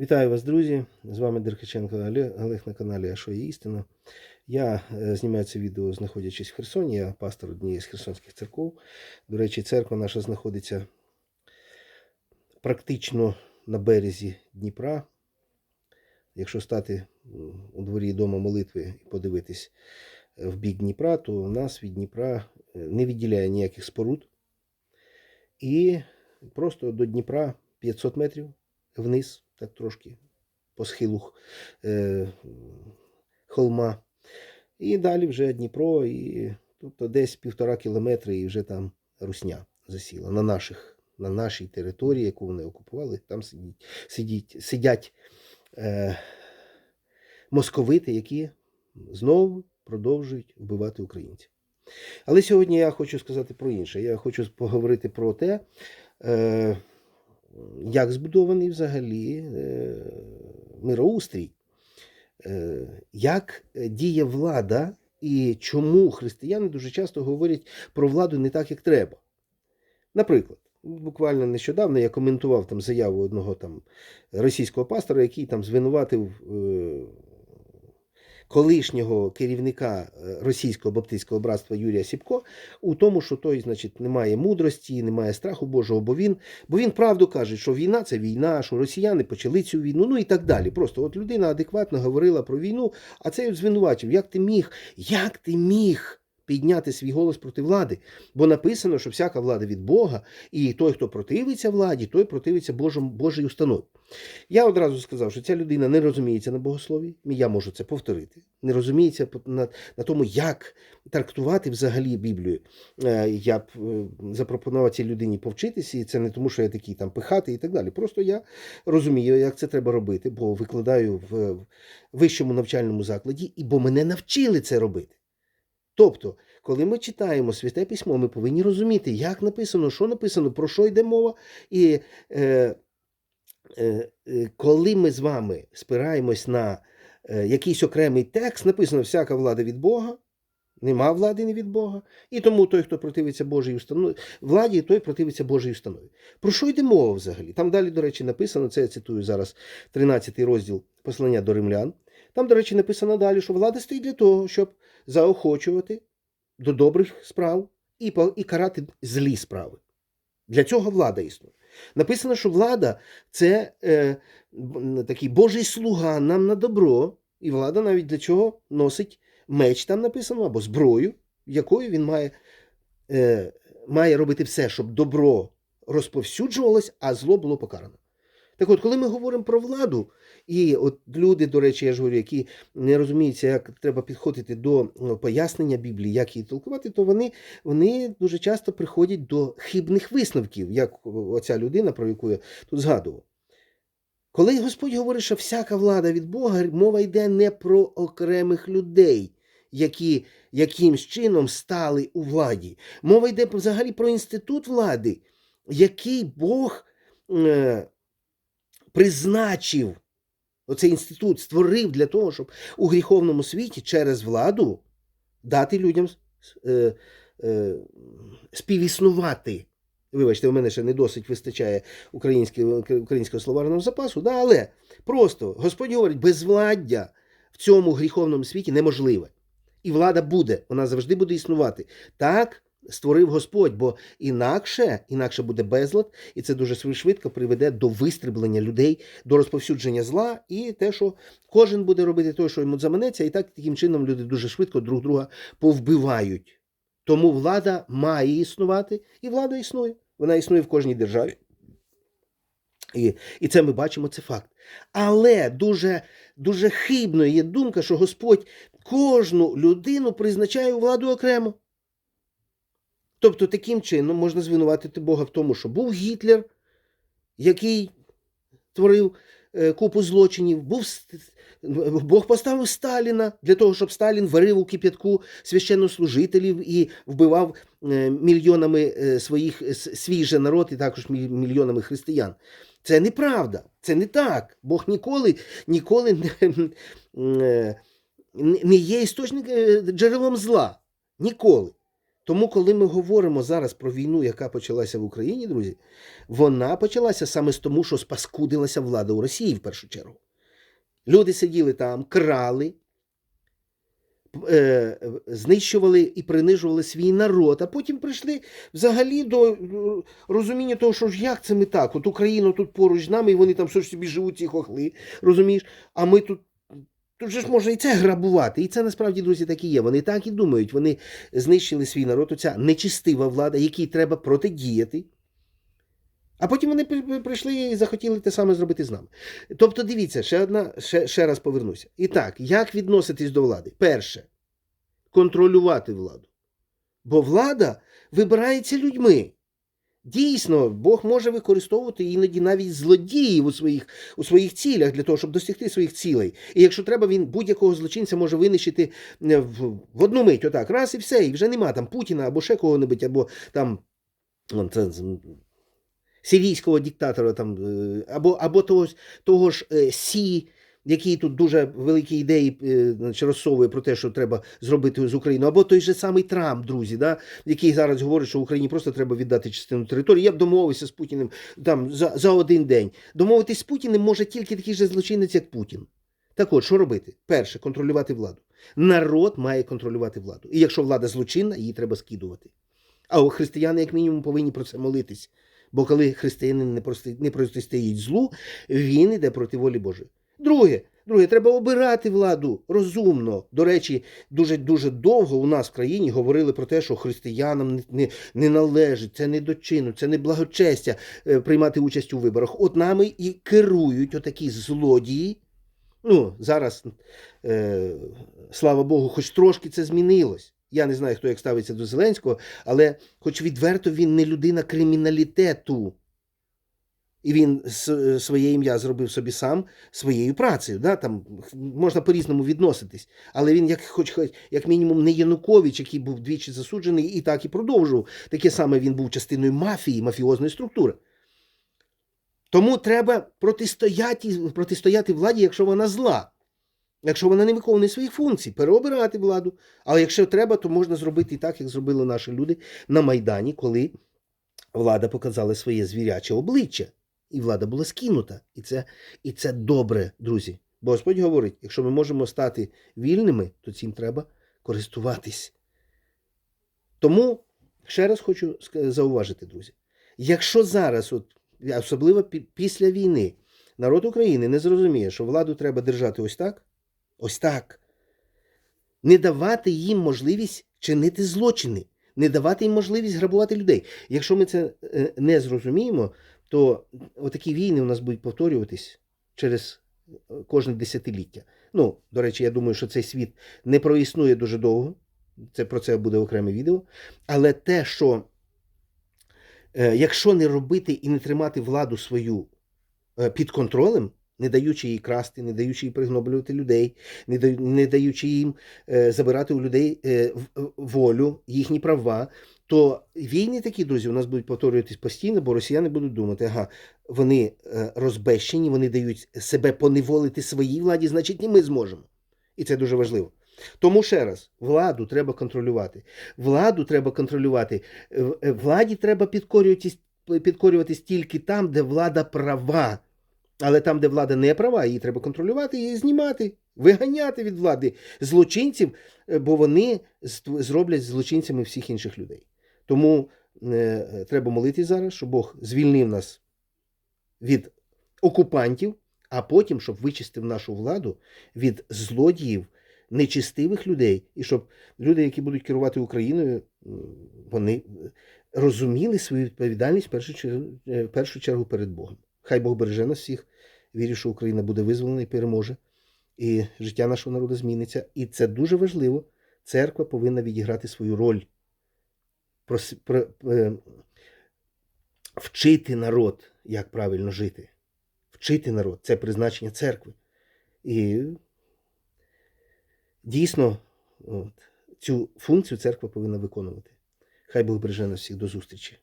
Вітаю вас, друзі! З вами Деркаченко Олег, на каналі А істина. Я е, знімаю це відео, знаходячись в Херсоні. Я пастор однієї з херсонських церков. До речі, церква наша знаходиться практично на березі Дніпра. Якщо стати у дворі дома молитви і подивитись е, в бік Дніпра, то нас від Дніпра е, не відділяє ніяких споруд. І просто до Дніпра 500 метрів вниз, так трошки по схилу е, холма. І далі вже Дніпро, і тобто десь півтора кілометри, і вже там Русня засіла на наших, на нашій території, яку вони окупували. Там сидіть, сидіть, сидять е, московити, які знову продовжують вбивати українців. Але сьогодні я хочу сказати про інше. Я хочу поговорити про те, е, як збудований взагалі е, мироустрій, е, як діє влада і чому християни дуже часто говорять про владу не так, як треба. Наприклад, буквально нещодавно я коментував там заяву одного там російського пастора, який там звинуватив е, колишнього керівника е, російського баптистського братства Юрія Сіпко у тому, що той, значить, не має мудрості, не має страху Божого, бо він, бо він правду каже, що війна це війна, що росіяни почали цю війну, ну і так далі. Просто от людина адекватно говорила про війну, а от звинувачив, як ти міг, як ти міг підняти свій голос проти влади? Бо написано, що всяка влада від Бога, і той, хто противиться владі, той противиться Божому, Божій установі. Я одразу сказав, що ця людина не розуміється на богослові, я можу це повторити. Не розуміється на, на тому, як трактувати взагалі Біблію. Е, Я б е, запропонував цій людині повчитися, і це не тому, що я такий там пихати і так далі. Просто я розумію, як це треба робити, бо викладаю в вищому навчальному закладі, і бо мене навчили це робити. Тобто, коли ми читаємо святе письмо, ми повинні розуміти, як написано, що написано, про що йде мова. І е, е, е, коли ми з вами спираємось на е, якийсь окремий текст, написано всяка влада від Бога, нема влади не від Бога. І тому той, хто противиться Божій установі, владі, той противиться Божій установі. Про що йде мова взагалі? Там далі, до речі, написано, це я цитую зараз 13 розділ послання до римлян. Там, до речі, написано далі, що влада стоїть для того, щоб заохочувати до добрих справ і, і карати злі справи. Для цього влада існує. Написано, що влада це е, такий Божий слуга нам на добро, і влада навіть для чого носить меч, там написано, або зброю, якою він має, е, має робити все, щоб добро розповсюджувалось, а зло було покарано. Так от, коли ми говоримо про владу, і от люди, до речі, я ж говорю, які не розуміються, як треба підходити до пояснення Біблії, як її толкувати, то вони, вони дуже часто приходять до хибних висновків, як оця людина, про яку я тут згадував. Коли Господь говорить, що всяка влада від Бога, мова йде не про окремих людей, які якимсь чином стали у владі. Мова йде взагалі про інститут влади, який Бог е, призначив, оцей інститут створив для того, щоб у гріховному світі через владу дати людям е, е, співіснувати. Вибачте, у мене ще не досить вистачає українського, словарного запасу, да, але просто Господь говорить, безвладдя в цьому гріховному світі неможливе. І влада буде, вона завжди буде існувати. Так створив Господь, бо інакше, інакше буде безлад, і це дуже швидко приведе до вистріблення людей, до розповсюдження зла, і те, що кожен буде робити те, що йому заманеться, і так таким чином люди дуже швидко друг друга повбивають. Тому влада має існувати, і влада існує. Вона існує в кожній державі. І, і це ми бачимо, це факт. Але дуже, дуже хибно є думка, що Господь кожну людину призначає у владу окремо. Тобто, таким чином можна звинуватити Бога в тому, що був Гітлер, який творив е, купу злочинів, був Бог поставив Сталіна для того, щоб Сталін варив у кип'ятку священнослужителів і вбивав е, мільйонами е, своїх свій же народ і також мільйонами християн. Це неправда, це не так. Бог ніколи, ніколи не, не є істочник джерелом зла. Ніколи. Тому, коли ми говоримо зараз про війну, яка почалася в Україні, друзі, вона почалася саме з тому, що спаскудилася влада у Росії в першу чергу. Люди сиділи там, крали, е, знищували і принижували свій народ, а потім прийшли взагалі до е, розуміння того, що ж як це ми так? От Україна тут поруч з нами, і вони там собі живуть, ці хохли, розумієш? А ми тут. Тут же ж може і це грабувати. І це насправді, друзі, так і є. Вони так і думають. Вони знищили свій народ, оця нечистива влада, якій треба протидіяти. А потім вони при- при- прийшли і захотіли те саме зробити з нами. Тобто, дивіться, ще одна, ще, ще раз повернуся. І так, як відноситись до влади? Перше, контролювати владу. Бо влада вибирається людьми. Дійсно, Бог може використовувати іноді навіть злодіїв у своїх, у своїх цілях для того, щоб досягти своїх цілей. І якщо треба, він будь-якого злочинця може винищити е, в, в одну мить, отак, раз і все, і вже нема там Путіна або ще кого-небудь, або там сирійського диктатора, там, е, або, або того, того ж е, Сі, який тут дуже великі ідеї е, значить, розсовує про те, що треба зробити з Україною, або той же самий Трамп, друзі, да, який зараз говорить, що Україні просто треба віддати частину території. Я б домовився з Путіним там за, за один день. Домовитись з Путіним може тільки такий же злочинець, як Путін. Так от, що робити? Перше, контролювати владу. Народ має контролювати владу. І якщо влада злочинна, її треба скидувати. А християни, як мінімум, повинні про це молитись. Бо коли християнин не, прости, не протистоїть злу, він йде проти волі Божої. Друге, друге, треба обирати владу розумно. До речі, дуже дуже довго у нас в країні говорили про те, що християнам не, не, не належить, це не дочину, це не благочестя е, приймати участь у виборах. От нами і керують отакі злодії. Ну, зараз, е, слава Богу, хоч трошки це змінилось. Я не знаю, хто як ставиться до Зеленського, але хоч відверто він не людина криміналітету. І він своє ім'я зробив собі сам своєю працею. Да? Там можна по-різному відноситись. Але він, як, хоч, як мінімум, не Янукович, який був двічі засуджений, і так і продовжував. Таке саме він був частиною мафії, мафіозної структури. Тому треба протистояти, протистояти владі, якщо вона зла. Якщо вона не виконує своїх функцій, переобирати владу. Але якщо треба, то можна зробити і так, як зробили наші люди на Майдані, коли влада показала своє звіряче обличчя, і влада була скинута. І це, і це добре, друзі. Бо Господь говорить: якщо ми можемо стати вільними, то цим треба користуватись. Тому ще раз хочу зауважити, друзі: якщо зараз, от, особливо після війни, народ України не зрозуміє, що владу треба держати ось так, ось так, не давати їм можливість чинити злочини, не давати їм можливість грабувати людей. Якщо ми це е, не зрозуміємо, то отакі війни у нас будуть повторюватись через е, кожне десятиліття. Ну, до речі, я думаю, що цей світ не проіснує дуже довго. Це про це буде окреме відео. Але те, що е, якщо не робити і не тримати владу свою е, під контролем, не даючи їй красти, не даючи їй пригноблювати людей, не, не даючи їм забирати у людей волю, їхні права, то війни такі, друзі, у нас будуть повторюватись постійно, бо росіяни будуть думати, ага, вони е, розбещені, вони дають себе поневолити своїй владі, значить, і ми зможемо. І це дуже важливо. Тому ще раз, владу треба контролювати. Владу треба контролювати. Е, е, Владі треба підкорюватись, підкорюватись тільки там, де влада права. Але там, де влада не права, її треба контролювати і знімати, виганяти від влади злочинців, бо вони зроблять злочинцями всіх інших людей. Тому е, треба молитись зараз, щоб Бог звільнив нас від окупантів, а потім, щоб вичистив нашу владу від злодіїв, нечистивих людей, і щоб люди, які будуть керувати Україною, вони е, розуміли свою відповідальність першу чергу, в першу чергу перед Богом. Хай Бог береже нас всіх. Вірю, що Україна буде визволена і переможе, і життя нашого народу зміниться. І це дуже важливо. Церква повинна відіграти свою роль. Е, Вчити народ, як правильно жити. Вчити народ це призначення церкви. І дійсно от, цю функцію церква повинна виконувати. Хай Бог береже нас всіх до зустрічі.